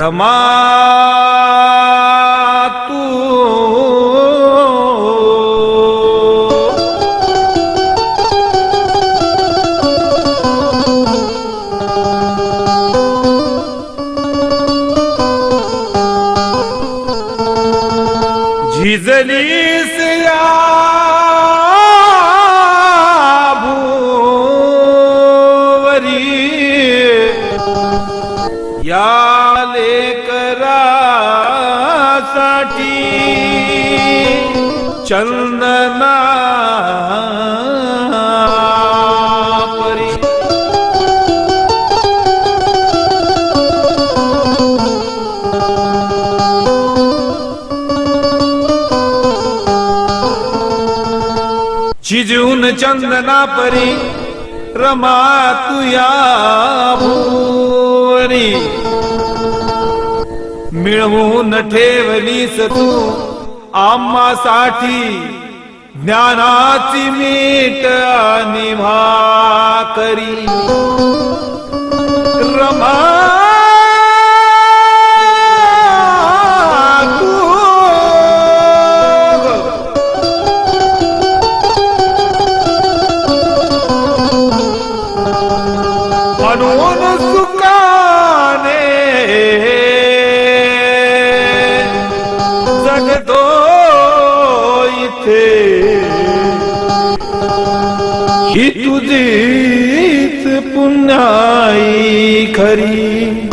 रमा तू। झिजलीस साठी चंदना परी शिजून चंदना परी रमा तुया भूरी मिळवून ठेवलीस तू. आम्हासाठी ज्ञानाची मीट आणि भाकरी. ही तुझीच पुण्याई खरी.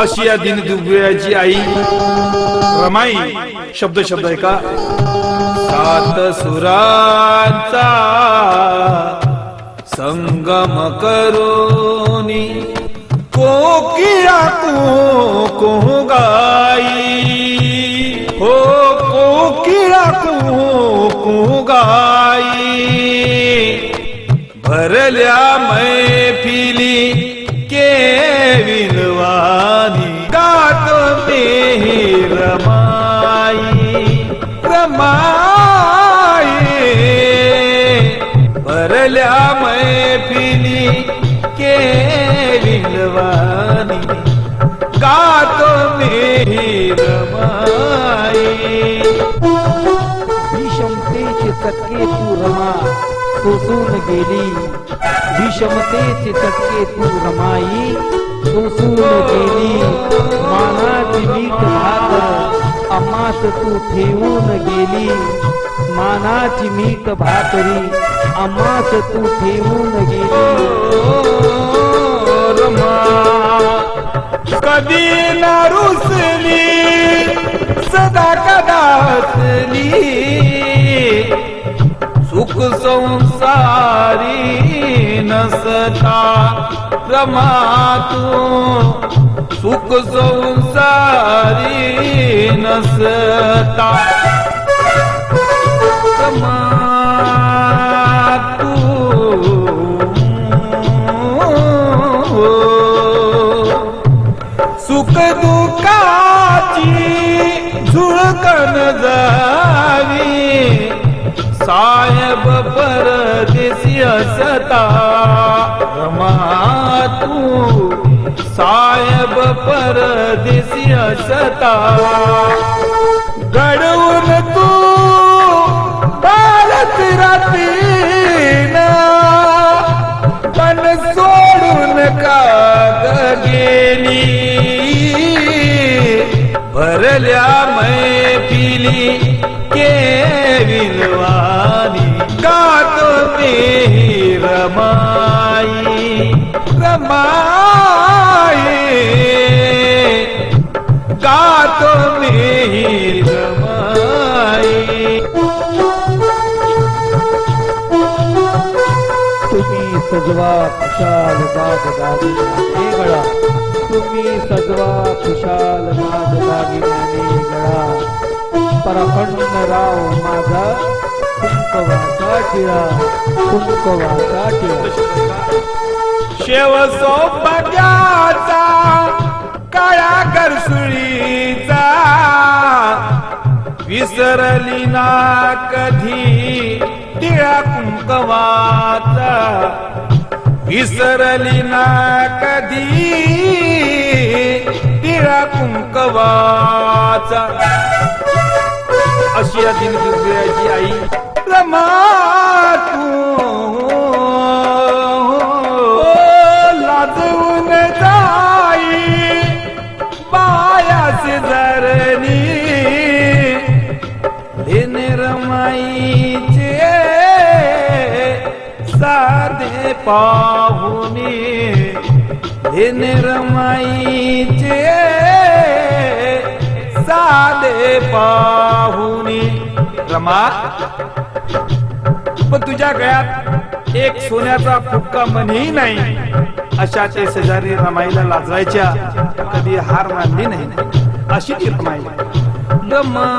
अशी या दिन दुबळ्याची आई. रमाई शब्द शब्द आहे का सात सुरांचा संगम करोनी. कोकिळा को को गाई? हो कोकिळा को को गाई? भरल्या मैफिली विषमतेचे चटके तू रमा सोसून गेली। विषमतेचे चटके तू रमाई सोसून गेली। मानाची मीठ भात अमास तू ठेवून गेली। मानाची मीठ भाकरी अमास तू ठेवून गेली। रमा कधी संसारी नसता. रमा तू सुख संसारी नसता. परदेशी रमा तू साहेब परदेशी असता. घडवून तू भारत रात्रीना मन सोडून का गेली भरल्या मै पिली. माई गात मी तुम्ही सजवा खुशाल बाग दागिन्याने गळा. तुम्ही सजवा खुशाल बाग दागिन्याने गळा. परखंड राव माझा कुंकवाचा टिळा कुंकवाचा टिळा. शेव सौभाग्याचा काळ्या करसुळीचा विसरली ना कधी टिळा कुंकवाचा. विसरली ना कधी टिळा कुंकवाचा. अशी या दिनदुर्गयाची आई रमा पाहुणे लेने रमाईचे साधे पाहुणे. रमा. पण तुझ्या गळ्यात एक सोन्याचा फुटका मनही नाही. अशा ते शेजारी रमाईला लाजवायच्या कधी हार मानली नाही. अशी ती रमाई. रमा.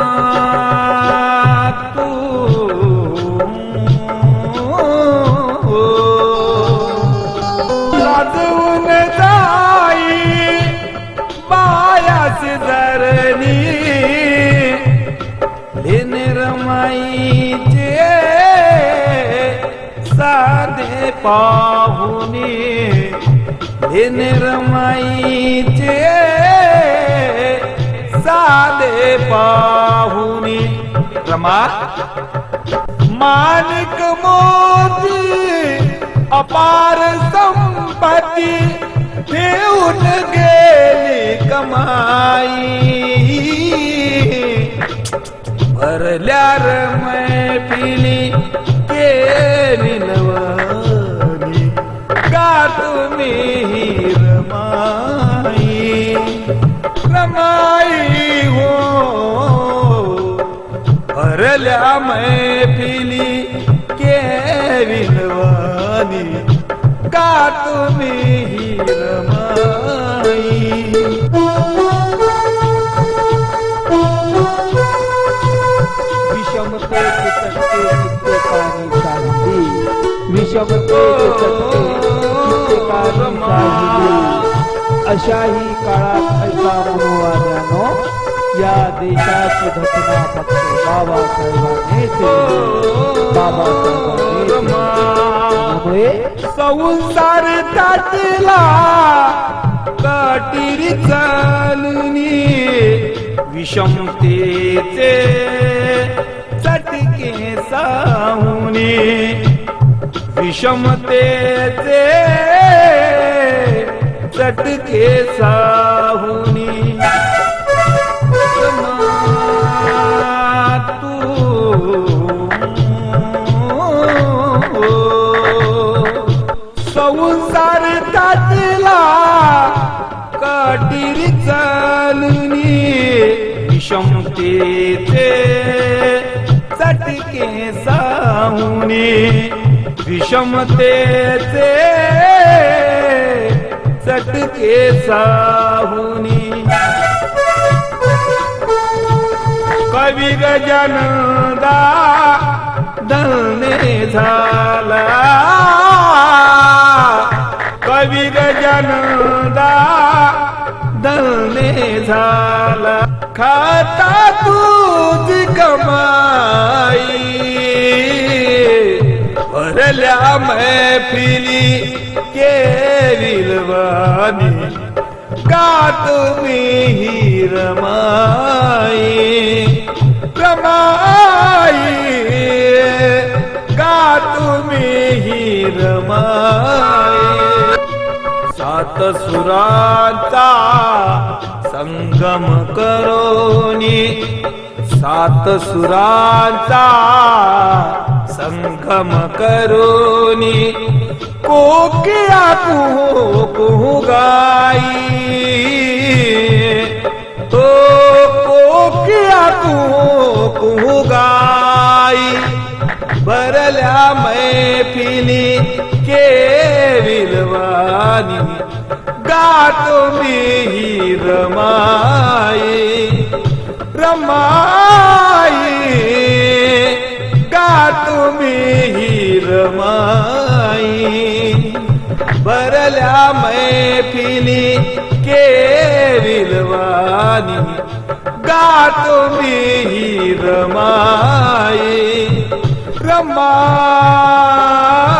पाहुणे लेने रमाईचे साधे पाहुणे. रमा माणिक मोती अपार संपत्ती ठेवून गेली कमाई. भरल्या रमय पिली ભલ્યા મહેફિલી કેવી નવાની કા તુમી હીરમાઈ વિષમ તો ચકતે ચિત્તે या देशाची घटना फक्त बाबासाहेबांनी केली संसार ताटला काटिरी चालुनी विषमतेचे चटके साहुनी विषमतेचे चटके साहुनी विषमतेचे चटके साहुनी विषमतेचे चटके साहुनी कवी गजनदा दलने झाला. कवी गजनदा दलने झाला. खाता तुझी कमाई। भरल्या मैफिली केविलवानी का तुम्ही ही रमाई रमाई का तुम्ही ही रमाई सात सुरांचा संगम करोनी सात सुरांचा संगम करोनी कोकिया कुहू कुहू गाई. तो कोकिया कुहू कुहू गाई. बरल्या मैफिली के विलवानी गातो मी ही रमाई रमाई. गातो मी ही रमाई. भरल्या मैफिली केविलवानी गातो मी ही रमाई रमाई.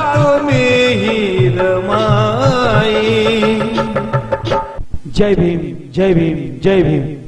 गातो मी ही रमाई जय भीम जय भीम जय भीम.